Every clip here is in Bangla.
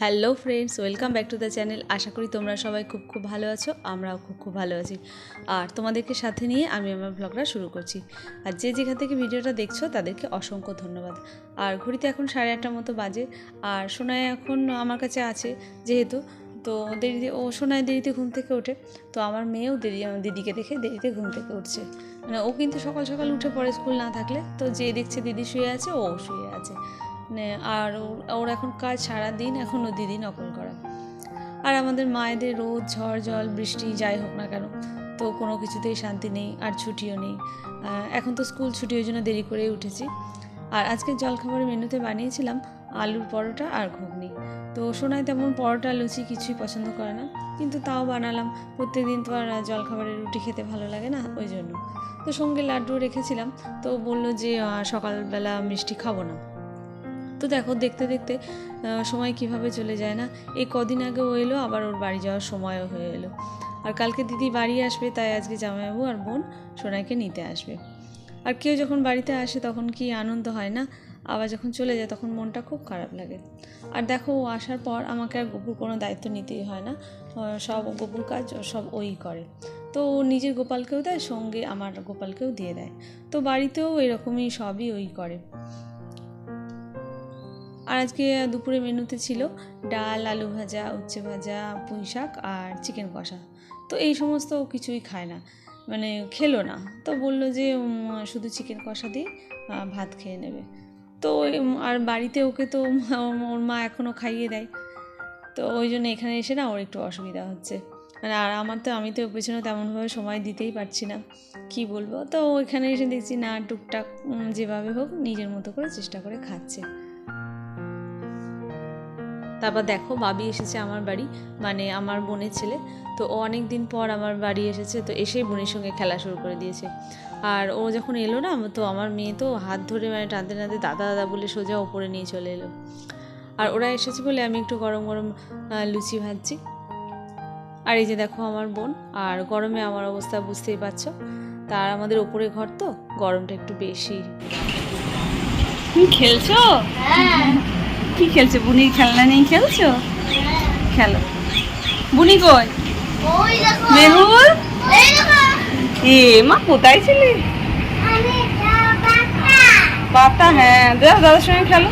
Hello friends, welcome back to the channel. আশা করি তোমরা সবাই খুব খুব ভালো আছো, আমরাও খুব খুব ভালো আছি। আর তোমাদেরকে সাথে নিয়ে আমি আমার ব্লগটা শুরু করছি। আর যে যেখান থেকে ভিডিওটা দেখছ, তাদেরকে অসংখ্য ধন্যবাদ। আর ঘড়িতে এখন সাড়ে আটটার মতো বাজে, আর সোনায় এখন আমার কাছে আছে যেহেতু, তো দেরিতে, ও সোনায় দেরিতে ঘুম থেকে ওঠে, তো আমার মেয়েও দেরি আমার দিদিকে দেখে দেরিতে ঘুম থেকে উঠছে। মানে ও কিন্তু সকাল সকাল উঠে পরে স্কুল না থাকলে, তো যে দেখছে দিদি শুয়ে আছে, ও শুয়ে আছে। আর ওর- এখন কাজ সারা দিন এখন ও দিদি নকল করা। আর আমাদের মায়েদের রোদ, ঝড়, জল, বৃষ্টি, যাই হোক না কেন, তো কোনো কিছুতেই শান্তি নেই, আর ছুটিও নেই। এখন তো স্কুল ছুটি, ওই জন্য দেরি করেই উঠেছি। আর আজকে জলখাবারের মেনুতে বানিয়েছিলাম আলুর পরোটা আর ঘুগনি। তো সোনায় তেমন পরোটা, লুচি কিছুই পছন্দ করে না, কিন্তু তাও বানালাম। প্রত্যেকদিন তো আর জলখাবারের রুটি খেতে ভালো লাগে না, ওই জন্য। তো সঙ্গে লাড্ডু রেখেছিলাম, তো বলল যে সকালবেলা মিষ্টি খাব না। তো দেখো, দেখতে দেখতে সময় কীভাবে চলে যায় না? এই কদিন আগে ও এলো, আবার ওর বাড়ি যাওয়ার সময়ও হয়ে এলো। আর কালকে দিদি বাড়ি আসবে, তাই আজকে জামাইবাবু আর বোন সোনাইকে নিতে আসবে। আর কেউ যখন বাড়িতে আসে, তখন কি আনন্দ হয় না? আবার যখন চলে যায়, তখন মনটা খুব খারাপ লাগে। আর দেখো, ও আসার পর আমাকে আর গপুর কোনো দায়িত্ব নিতেই হয় না। সব গপুর কাজ সব ওই করে। তো ও নিজের গোপালকেও দেয়, সঙ্গে আমার গোপালকেও দিয়ে দেয়। তো বাড়িতেও এরকমই সবই ওই করে। আর আজকে দুপুরে মেনুতে ছিল ডাল, আলু ভাজা, উচ্ছে ভাজা, পুঁই শাক আর চিকেন কষা। তো এই সমস্ত কিছুই খায় না মানে খেলো না। তো বলল যে শুধু চিকেন কষা দিয়ে ভাত খেয়ে নেবে। তো আর বাড়িতে ওকে তো ওর মা এখনও খাইয়ে দেয়। তো ওই জন্য এখানে এসে না ওর একটু অসুবিধা হচ্ছে। মানে আর আমার তো, আমি তো পেছনে তেমনভাবে সময় দিতেই পারছি না। কি বলব? তো ওইখানে এসে দেখছি না, টুকটাক যেভাবে হোক নিজের মতো করে চেষ্টা করে খাচ্ছে। তারপর দেখো বাবি এসেছে আমার বাড়ি মানে আমার বোনের ছেলে। তো ও অনেক দিন পর আমার বাড়ি এসেছে, তো এসেই বোনের সঙ্গে খেলা শুরু করে দিয়েছে। আর ও যখন এলো না, তো আমার মেয়ে তো হাত ধরে মানে টানতে টানতে দাদা দাদা বলে সোজা ওপরে নিয়ে চলে এলো। আর ওরা এসেছে বলে আমি একটু গরম গরম লুচি ভাজছি। আর এই যে দেখো আমার বোন, আর গরমে আমার অবস্থা বুঝতেই পারছ। তার আমাদের ওপরে ঘর তো, গরমটা একটু বেশি। খেলছো? কি খেলছো? বুনির খেলনা নিয়ে খেলছো? খেলো। বুনি কই? মেহুল? এই এ মা কোথায় ছিলি? পাতা। হ্যাঁ। দাদা দাদার সঙ্গে খেলো।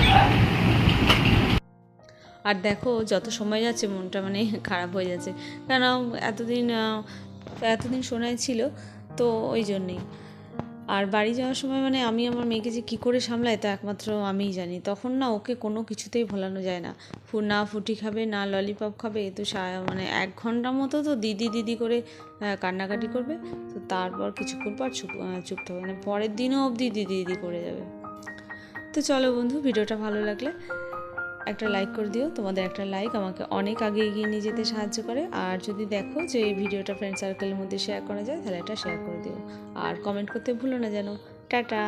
আর দেখো যত সময় যাচ্ছে মনটা মানে খারাপ হয়ে যাচ্ছে। কেন এতদিন এতদিন শোনায় ছিল তো ওই জন্যেই। আর বাড়ি যাওয়ার সময় মানে আমি আমার মেয়েকে যে কী করে সামলাই তা একমাত্র আমিই জানি। তখন না ওকে কোনো কিছুতেই ভোলানো যায় না। ফু না ফুটি খাবে, না ললিপপ খাবে, এ তো মানে এক ঘণ্টা মতো তো দিদি দিদি করে কান্নাকাটি করবে। তো তারপর কিছুক্ষণ পর চুপ চুপ থাকবে। মানে পরের দিনও অবধি দিদি দিদি করে যাবে। তো চলো বন্ধু, ভিডিওটা ভালো লাগলে একটা লাইক করে দিও। তোমাদের একটা লাইক আমাকে অনেক আগে এগিয়ে নিয়ে যেতে সাহায্য করে। আর যদি দেখো যে এই ভিডিওটা ফ্রেন্ড সার্কেলের মধ্যে শেয়ার করা যায়, তাহলে এটা শেয়ার করে দিও। আর কমেন্ট করতে ভুলো না যেন। টাটা!